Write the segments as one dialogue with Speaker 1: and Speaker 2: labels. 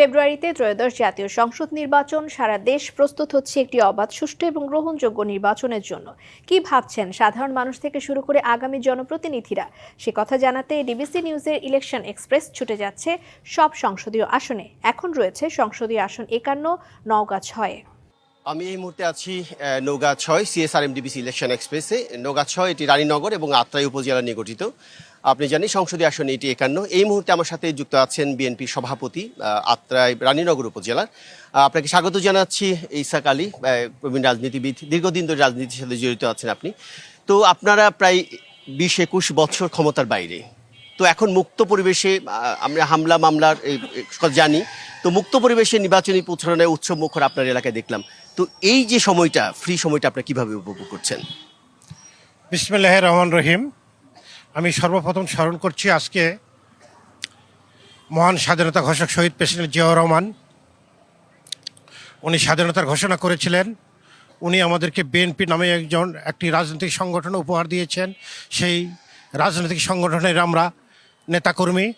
Speaker 1: ফেব্রুয়ারিতে ত্রয়োদশ জাতীয় সংসদ নির্বাচন। সারা দেশ প্রস্তুত হচ্ছে একটি অবাধ, সুষ্ঠু এবং গ্রহণযোগ্য নির্বাচনের জন্য। কি ভাবছেন সাধারণ মানুষ থেকে শুরু করে আগামী জনপ্রতিনিধিরা? সে কথা জানাতে ডিবিসি নিউজের ইলেকশন এক্সপ্রেস ছুটে যাচ্ছে সব সংসদীয় আসনে। এখন রয়েছে সংসদীয় আসন একান্ন, নওগাঁ ছয়ে।
Speaker 2: আমি এই মুহূর্তে আছি নওগাঁ ছয় সিএসআরএম ডিবিসি ইলেকশন এক্সপ্রেসে নওগাঁ ছয় এটি রানীনগর এবং আত্রাই উপজেলা নিয়ে গঠিত। আপনি জানেন সংসদীয় আসনে এটি একান্ন। এই মুহূর্তে আমার সাথে যুক্ত আছেন বিএনপি সভাপতি আহ, আত্রাই রানীনগর উপজেলার। আপনাকে স্বাগত জানাচ্ছি ইসাক আলী প্রবীণ রাজনীতিবিদ। দীর্ঘদিন ধরে রাজনীতির সাথে জড়িত আছেন আপনি। তো আপনারা প্রায় বিশ একুশ বছর ক্ষমতার বাইরে। তো এখন মুক্ত পরিবেশে আমরা হামলা মামলার জানি। তো মুক্ত পরিবেশে নির্বাচনী প্রচারণায় উৎসব মুখর আপনার এলাকায় দেখলাম। তো এই যে সময়টা ফ্রি সময়টা আপনারা কীভাবে উপভোগ করছেন?
Speaker 3: বিসমিল্লাহ রহমান রহিম। আমি সর্বপ্রথম স্মরণ করছি আজকে মহান স্বাধীনতা ঘোষক শহীদ প্রেসিডেন্ট জিয়াউর রহমান। উনি স্বাধীনতার ঘোষণা করেছিলেন। উনি আমাদেরকে বিএনপি নামে একজন, একটি রাজনৈতিক সংগঠন উপহার দিয়েছেন। সেই রাজনৈতিক সংগঠনের আমরা নেতাকর্মী।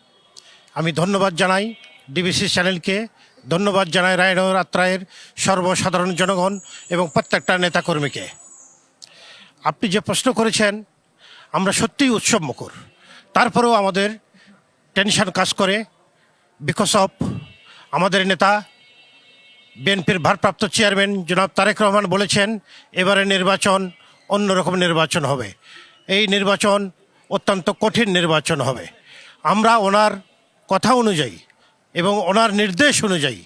Speaker 3: আমি ধন্যবাদ জানাই ডিবিসি চ্যানেলকে ধন্যবাদ জানাই রায়নগর আত্রায়ের সর্বসাধারণ জনগণ এবং প্রত্যেকটা নেতাকর্মীকে। আপনি যে প্রশ্ন করেছেন, আমরা সত্যিই উৎসব মুখর তারপরেও আমাদের টেনশন কাজ করে বিকজ অফ আমাদের নেতা, বিএনপির ভারপ্রাপ্ত চেয়ারম্যান জনাব তারেক রহমান বলেছেন এবারে নির্বাচন অন্যরকম নির্বাচন হবে। এই নির্বাচন অত্যন্ত কঠিন নির্বাচন হবে। আমরা ওনার কথা অনুযায়ী এবং ওনার নির্দেশ অনুযায়ী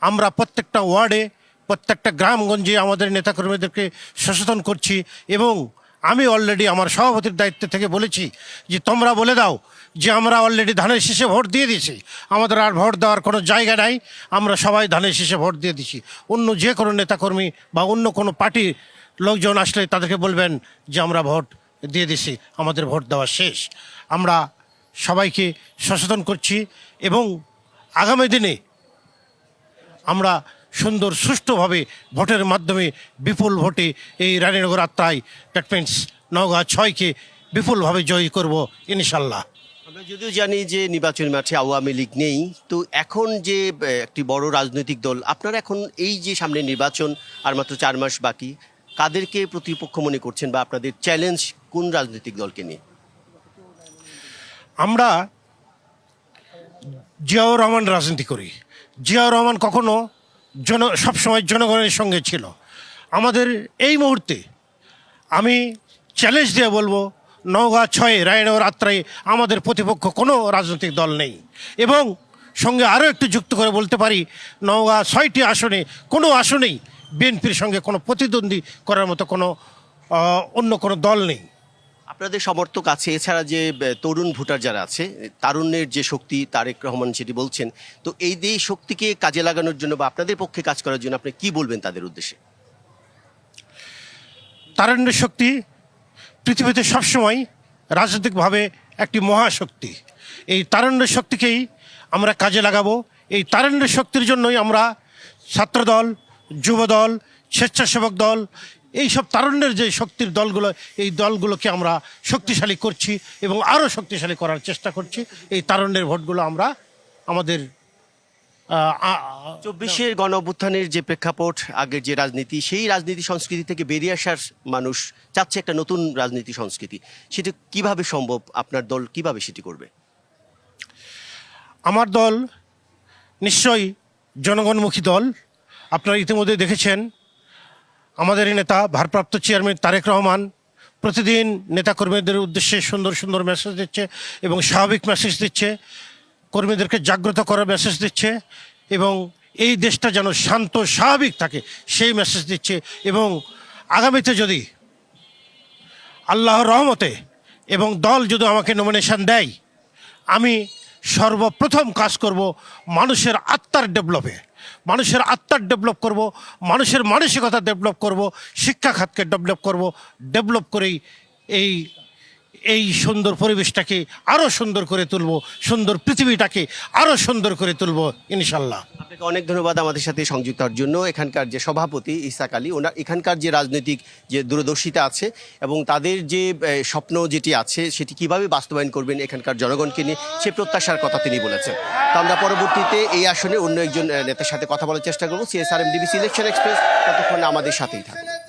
Speaker 3: আমরা প্রত্যেকটা ওয়ার্ডে, প্রত্যেকটা গ্রামগঞ্জে আমাদের নেতাকর্মীদেরকে সচেতন করছি এবং আমি অলরেডি আমার সভাপতির দায়িত্ব থেকে বলেছি যে তোমরা বলে দাও যে আমরা অলরেডি ধানের শীষে ভোট দিয়ে দিয়েছি। আমাদের আর ভোট দেওয়ার কোনো জায়গা নাই। আমরা সবাই ধানের শীষে ভোট দিয়ে দিছি অন্য যে কোনো নেতাকর্মী বা অন্য কোনো পার্টির লোকজন আসলে তাদেরকে বলবেন যে আমরা ভোট দিয়ে দিছি আমাদের ভোট দেওয়া শেষ। আমরা সবাইকে সচেতন করছি এবং আগামী দিনে আমরা সুন্দর সুষ্ঠুভাবে ভোটের মাধ্যমে বিপুল ভোটে এই রানীনগর আত্মায় দ্যাট মিনস নওগাঁ ছয়কে বিপুলভাবে জয়ী করব ইনশাল্লাহ।
Speaker 2: আমরা যদিও জানি যে নির্বাচনী মাঠে আওয়ামী লীগ নেই তো এখন যে একটি বড় রাজনৈতিক দল আপনারা এখন এই যে সামনে নির্বাচন আর মাত্র চার মাস বাকি কাদেরকে প্রতিপক্ষ মনে করছেন বা আপনাদের চ্যালেঞ্জ কোন রাজনৈতিক দলকে নিয়ে?
Speaker 3: আমরা জিয়াউর রহমান রাজনীতি করি। জিয়াউর রহমান কখনো জন সবসময় জনগণের সঙ্গে ছিল। আমাদের এই মুহূর্তে আমি চ্যালেঞ্জ দিয়ে বলব, নওগাঁ ছয়ে, রায়নগর আত্রায় আমাদের প্রতিপক্ষ কোনো রাজনৈতিক দল নেই। এবং সঙ্গে আরও একটু যুক্ত করে বলতে পারি, নওগাঁ ছয়টি আসনে, কোনো আসনেই বিএনপির সঙ্গে কোনো প্রতিদ্বন্দ্বী করার মতো কোনো অন্য কোনো দল নেই।
Speaker 2: আপনাদের সমর্থক আছে, এছাড়া যে তরুণ ভোটার যারা আছে তারুণ্যের যে শক্তি তারেক রহমান সেটি বলছেন, তো এই যে শক্তিকে কাজে লাগানোর জন্য বা আপনাদের পক্ষে কাজ করার জন্য আপনি কি বলবেন তাদের উদ্দেশ্যে?
Speaker 3: তারণ্যের শক্তি পৃথিবীতে সবসময় রাজনৈতিকভাবে একটি মহাশক্তি। এই তারণ্যের শক্তিকেই আমরা কাজে লাগাবো। এই তারণ্যের শক্তির জন্যই আমরা ছাত্রদল, যুবদল, স্বেচ্ছাসেবক দল এই সব তারণ্যের যে শক্তির দলগুলো এই দলগুলোকে আমরা শক্তিশালী করছি এবং আরও শক্তিশালী করার চেষ্টা করছি। এই তারণ্যের ভোটগুলো আমরা আমাদের
Speaker 2: চব্বিশের গণ অভ্যুত্থানের যে প্রেক্ষাপট আগের যে রাজনীতি সেই রাজনীতি সংস্কৃতি থেকে বেরিয়ে আসার মানুষ চাচ্ছে একটা নতুন রাজনীতি সংস্কৃতি। সেটা কীভাবে সম্ভব? আপনার দল কীভাবে সেটি করবে?
Speaker 3: আমার দল নিশ্চয়ই জনগণমুখী দল। আপনারা ইতিমধ্যে দেখেছেন আমাদের নেতা, ভারপ্রাপ্ত চেয়ারম্যান তারেক রহমান প্রতিদিন নেতাকর্মীদের উদ্দেশ্যে সুন্দর সুন্দর মেসেজ দিচ্ছে এবং স্বাভাবিক মেসেজ দিচ্ছে। কর্মীদেরকে জাগ্রত করার মেসেজ দিচ্ছে এবং এই দেশটা যেন শান্ত, স্বাভাবিক থাকে সেই মেসেজ দিচ্ছে এবং আগামীতে যদি আল্লাহর রহমতে এবং দল যদি আমাকে নমিনেশন দেয়, আমি সর্বপ্রথম কাজ করব মানুষের আত্মার ডেভেলপে মানুষের আত্মার ডেভেলপ করব, মানুষের মানসিকতা ডেভেলপ করব শিক্ষা খাতকে ডেভেলপ করব ডেভেলপ করেই এই এই সুন্দর পরিবেশটাকে আরও সুন্দর করে তুলব, সুন্দর পৃথিবীটাকে আরও সুন্দর করে তুলব, ইনশাল্লাহ।
Speaker 2: আপনাকে অনেক ধন্যবাদ আমাদের সাথে সংযুক্ত হওয়ার জন্য। এখানকার যে সভাপতি ইসাক আলী, ওনার এখানকার যে রাজনৈতিক যে দূরদর্শিতা আছে এবং তাদের যে স্বপ্ন যেটি আছে, সেটি কীভাবে বাস্তবায়ন করবেন এখানকার জনগণকে নিয়ে, সে প্রত্যাশার কথা তিনি বলেছেন। তো আমরা পরবর্তীতে এই আসনে অন্য একজন নেতার সাথে কথা বলার চেষ্টা করব। সিএসআরএম ডিবিসি ইলেকশন এক্সপ্রেস ততক্ষণ আমাদের সাথেই থাকুন।